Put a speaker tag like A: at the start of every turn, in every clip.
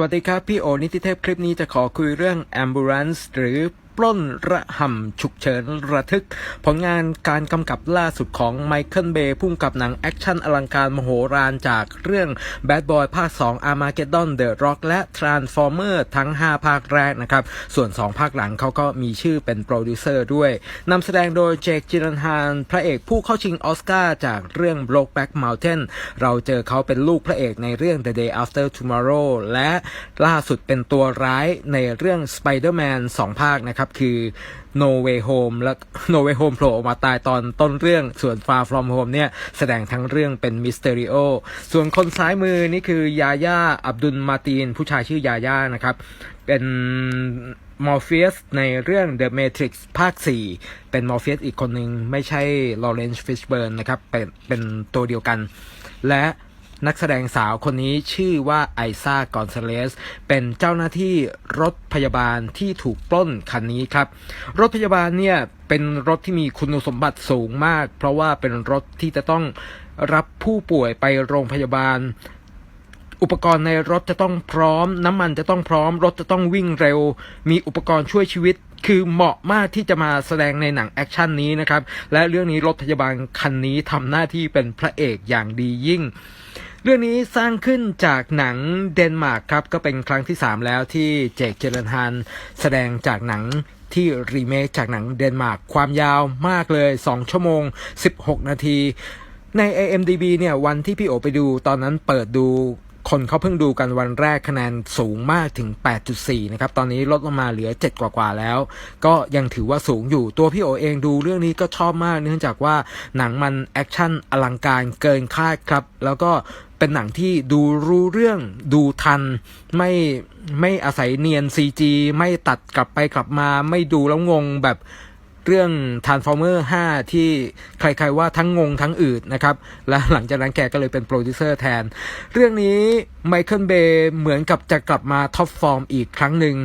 A: สวัสดีครับ พี่โอนิติเทพคลิปนี้จะขอคุยเรื่อง Ambulance หรือ ปล้นระห่ำฉุกเฉินระทึก ผลงานการกำกับล่าสุดของไมเคิลเบย์พุ่งกับหนังแอคชั่นอลังการมโหฬารจากเรื่อง Bad Boy ภาค 2 Armageddon The Rock และ Transformer ทั้ง 5 ภาคแรกนะครับ ส่วน 2 ภาคหลังเขาก็มีชื่อเป็นโปรดิวเซอร์ด้วยนำแสดงโดยเจคจิรันฮานพระเอกผู้เข้าชิงออสการ์จากเรื่อง Brokeback Mountain เราเจอเขาเป็นลูกพระเอกในเรื่อง The Day After Tomorrow และล่าสุดเป็นตัวร้ายในเรื่อง Spider-Man 2 ภาคนะครับคือ No Way Home และ No Way Home โผล่ออกมาตายตอนต้นเรื่องส่วน Far From Home เนี่ย แสดงทั้งเรื่องเป็นมิสเตอริโอส่วนคนซ้ายมือนี่คือยาย่าอับดุลมาตีน ผู้ชายชื่อยาย่านะครับ เป็นมอร์เฟียสในเรื่อง The Matrix ภาค 4 เป็นมอร์เฟียสอีกคนหนึ่งไม่ใช่ลอเรนซ์ฟิชเบิร์นนะครับ เป็นเป็นตัวเดียวกัน และ นักแสดงสาวคนนี้ชื่อว่าไอซ่ากอนซาเลส เป็นเจ้าหน้าที่รถพยาบาลที่ถูกปล้นคันนี้ครับ รถพยาบาลเนี่ยเป็นรถที่มีคุณสมบัติสูงมาก เพราะว่าเป็นรถที่จะต้องรับผู้ป่วยไปโรงพยาบาล อุปกรณ์ในรถจะต้องพร้อม น้ำมันจะต้องพร้อม รถจะต้องวิ่งเร็ว มีอุปกรณ์ช่วยชีวิตคือเหมาะมากที่จะมาแสดงในหนังแอคชั่นนี้นะครับ และเรื่องนี้รถพยาบาลคันนี้ทำหน้าที่เป็นพระเอกอย่างดียิ่ง เรื่องนี้สร้างขึ้นจากหนังเดนมาร์กครับ ก็เป็นครั้งที่ 3 แล้วที่เจคเจริญฮันแสดงจากหนังที่รีเมคจากหนังเดนมาร์กความยาวมากเลย 2 ชั่วโมง 16 นาที ใน AMDB เนี่ยวันที่พี่โอไปดูตอนนั้นเปิดดู คนเขาเพิ่งดูกันวันแรกคะแนนสูงมากถึง 8.4 นะครับ ตอนนี้ลดลงมาเหลือ 7 กว่ากว่าๆแล้ว ก็ยังถือว่าสูงอยู่ ตัวพี่โอเองดูเรื่องนี้ก็ชอบมาก เนื่องจากว่าหนังมันแอคชั่นอลังการเกินคาดครับ แล้วก็เป็นหนังที่ดูรู้เรื่องดูทัน ไม่ไม่อาศัยเนียน CG ไม่ตัดกลับไปกลับมา ไม่ดูแล้วงงแบบ เรื่อง Transformer 5 ที่ใครๆว่าทั้งงงทั้งอืดนะครับ และหลังจากนั้นแกก็เลยเป็นโปรดิวเซอร์แทน เรื่องนี้ไมเคิลเบย์เหมือนกับจะกลับมาท็อปฟอร์มอีกครั้งหนึ่ง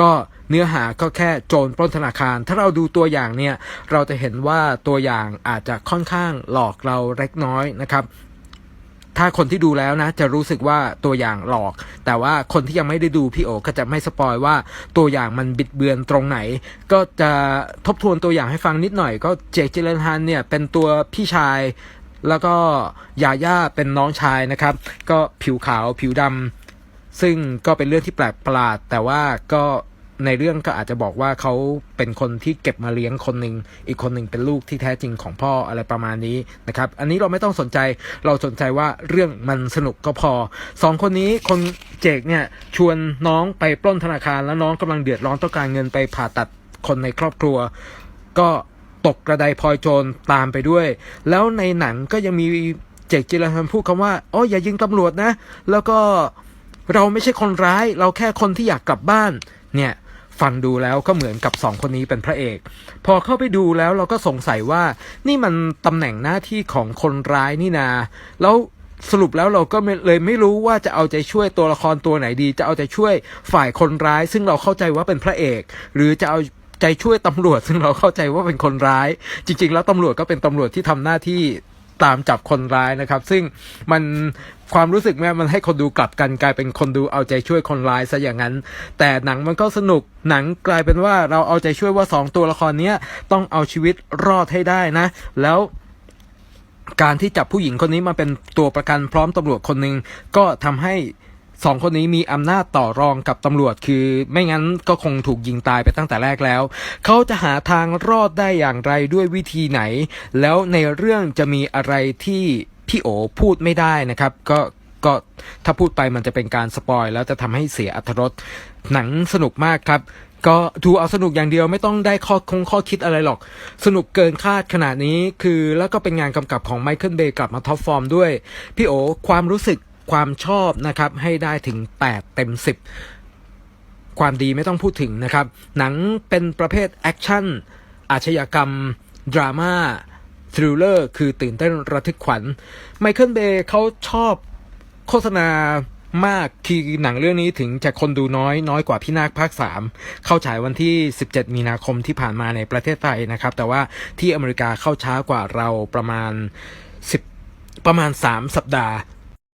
A: ก็เนื้อหาก็แค่โจรปล้นธนาคาร ถ้าเราดูตัวอย่างเนี่ย เราจะเห็นว่าตัวอย่างอาจจะค่อนข้างหลอกเราเล็กน้อยนะครับ ถ้าคนที่ดูแล้วนะ จะรู้สึกว่าตัวอย่างหลอก แต่ว่าคนที่ยังไม่ได้ดูพี่โอก็จะไม่สปอยว่าตัวอย่างมันบิดเบือนตรงไหน ก็จะทบทวนตัวอย่างให้ฟังนิดหน่อย ก็เจคเจเลนฮันเนี่ยเป็นตัวพี่ชาย แล้วก็ยาย่าเป็นน้องชายนะครับ ก็ผิวขาวผิวดำซึ่งก็เป็นเรื่องที่แปลกประหลาด แต่ว่าก็ ในเรื่องก็อาจจะบอกว่าเขาเป็นคนที่เก็บมาเลี้ยงคนหนึ่งอีกคนหนึ่งเป็นลูกที่แท้จริงของพ่ออะไรประมาณนี้นะครับ อันนี้เราไม่ต้องสนใจเราสนใจว่าเรื่องมันสนุกก็พอสองคนนี้คนเจกเนี่ยชวนน้องไปปล้นธนาคารแล้วน้องกำลังเดือดร้อนต้องการเงินไปผ่าตัดคนในครอบครัว ก็ตกกระไดพลอยโจรตามไปด้วย แล้วในหนังก็ยังมีเจกจิรพันธ์พูดคำว่าอ๋ออย่ายิงตำรวจนะ แล้วก็เราไม่ใช่คนร้าย เราแค่คนที่อยากกลับบ้าน เนี่ย ฟังดูแล้วก็เหมือนกับสองคนนี้เป็นพระเอก พอเข้าไปดูแล้วเราก็สงสัยว่านี่มันตำแหน่งหน้าที่ของคนร้ายนี่นา แล้วสรุปแล้วเราก็เลยไม่รู้ว่าจะเอาใจช่วยตัวละครตัวไหนดี จะเอาใจช่วยฝ่ายคนร้าย ซึ่งเราเข้าใจว่าเป็นพระเอก หรือจะเอาใจช่วยตำรวจ ซึ่งเราเข้าใจว่าเป็นคนร้าย จริง ๆ แล้วตำรวจก็เป็นตำรวจที่ทำหน้าที่ ตามจับคนร้ายนะครับ ซึ่งมันความรู้สึกเนี่ยมันให้คนดูกลับกันกลายเป็นคนดูเอาใจช่วยคนร้ายซะอย่างนั้น แต่หนังมันก็สนุกหนังกลายเป็นว่าเราเอาใจช่วยว่าสองตัวละครเนี้ยต้องเอาชีวิตรอดให้ได้นะ แล้วการที่จับผู้หญิงคนนี้มาเป็นตัวประกันพร้อมตำรวจคนหนึ่งก็ทำให้ สองคนนี้มีอำนาจต่อรองกับตำรวจคือ ไม่งั้นก็คงถูกยิงตายไปตั้งแต่แรกแล้ว เขาจะหาทางรอดได้อย่างไรด้วยวิธีไหน แล้วในเรื่องจะมีอะไรที่พี่โอพูดไม่ได้นะครับ ก็ก็ถ้าพูดไปมันจะเป็นการสปอยแล้วจะทำให้เสียอรรถรสหนังสนุกมากครับก็ดูเอาสนุกอย่างเดียวไม่ต้องได้ข้อคงข้อคิดอะไรหรอก สนุกเกินคาดขนาดนี้คือแล้วก็เป็นงานกำกับของไมเคิลเบย์กลับมาท็อปฟอร์มด้วย พี่โอความรู้สึก ความชอบนะครับให้ได้ถึง 8 เต็ม 10 ความดีไม่ต้องพูดถึงนะครับ หนังเป็นประเภทแอคชั่น อาชญากรรม ดราม่าทริลเลอร์คือตื่นเต้นระทึกขวัญ ไมเคิลเบย์เขาชอบโฆษณามากคือหนังเรื่องนี้ถึงจะคนดูน้อยน้อยกว่าพี่นาคภาค 3 เข้าฉายวันที่ 17 มีนาคมที่ผ่านมาในประเทศไทยนะครับ แต่ว่าที่อเมริกาเข้าช้ากว่าเราประมาณ 10 ประมาณ 3 สัปดาห์